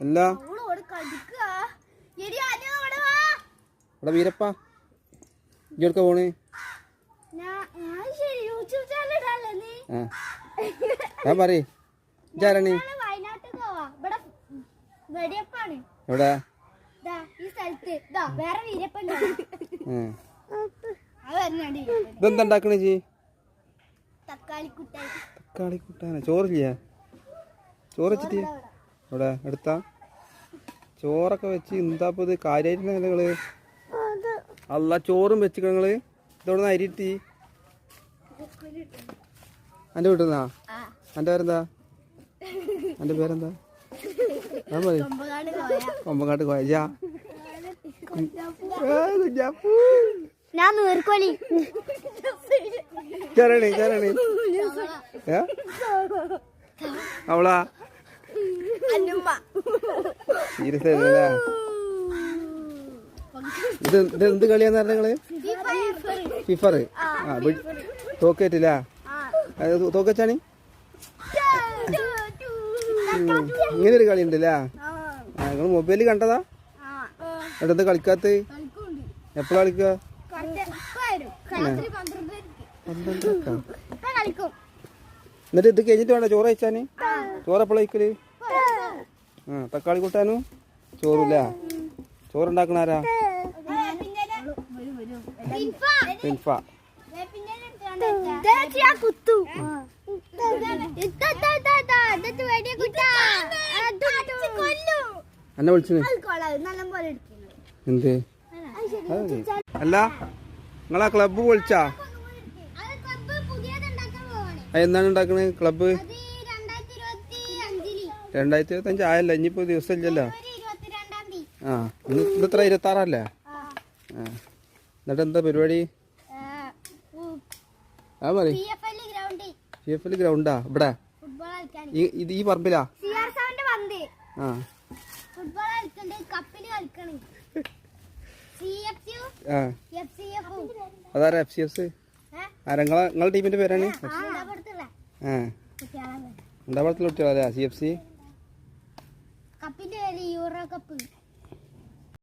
അല്ല. എടി വീരപ്പ. ഇജ്ജെടുക്ക പോണ്? ഞാൻ പറയ്. ഇജാരാണ് എവിടെ? ഇതെന്താ ഉണ്ടാക്കണേ കുട്ടായി. തക്കാളി കൂട്ടാന? ചോറില്ല ചോറ് വെച്ചിട്ട്? ഇവിടെ എടുത്ത ചോറൊക്കെ വെച്ച് എന്താ ഇപ്പൊ ഇത് കാര്യമായിട്ട് നിങ്ങൾ? അല്ല ചോറും വെച്ച് നിങ്ങൾ? ഇതോടെ അരിട്ടി എന്റെ വീട്ടിൽ നിന്നാ ആ. എന്റെ പേരെന്താ? എന്റെ പേരെന്താ? ഞാൻ പറയും കൊമ്പകാട് പോയ കൊമ്പങ്ങാട്ട് കോയജാ ഞാൻ നീർക്കോലി ചേരണേ ചേരണേ ഏ? അവളാ? സീരിയസ് ആയിരുന്നല്ലേ ഇത് ഇത് എന്ത് കളിയാന്ന് പറഞ്ഞങ്ങൾ ഫിഫർ ആ തോക്കേറ്റില്ല തോക്കച്ചാണ് ഇങ്ങനെ ഒരു കളി ഉണ്ടല്ലേ ആ. നിങ്ങൾ മൊബൈലിൽ കണ്ടതാ? എന്താ കളിക്കാത്ത? എപ്പോഴാ കളിക്കുക എന്നിട്ട് ഇത് കഴിഞ്ഞിട്ട് വേണ്ട ചോറ് കഴിച്ചാന്? ചോറ് എപ്പോഴാ കഴിക്കൽ? തക്കാളി കൂട്ടാനും? ചോറില്ല? ചോറുണ്ടാക്കണ ആരാ? ഫിൻഫ കുത്തു എന്നെ വിളിച്ചു എന്ത്? അല്ല നിങ്ങളാ ക്ലബ്ബ് വിളിച്ചാ? എന്താണ് എന്നാണ് ഉണ്ടാക്കണത് ക്ലബ്ബ് രണ്ടായിരത്തി ഇരുപത്തഞ്ച് ആയല്ല ഇനിയിപ്പോ ദിവസം ഇല്ലല്ലോ ഒരു ഇരുപത്തിരണ്ടാം ആ ഇന്ന് ഇത്ര ഇരുപത്തി ആറല്ലേ ആ. എന്നിട്ട് എന്താ പരിപാടി? ആ മതി. സി എഫ് എൽ എഫ് ഗ്രൗണ്ടാ? ഇവിടെ? ഇത് ഈ പറമ്പിലാ? ആ. എഫ് എഫ് സി എഫ് അതാരാ എഫ് സി എസ് ആരാ? നിങ്ങളെ ടീമിന്റെ പേരാണ്? ആ ഉണ്ടാപടത്തിലെ കുട്ടികളല്ലേ സി എഫ് സി? കപ്പിന്റെ പേര് യൂറോ കപ്പ്.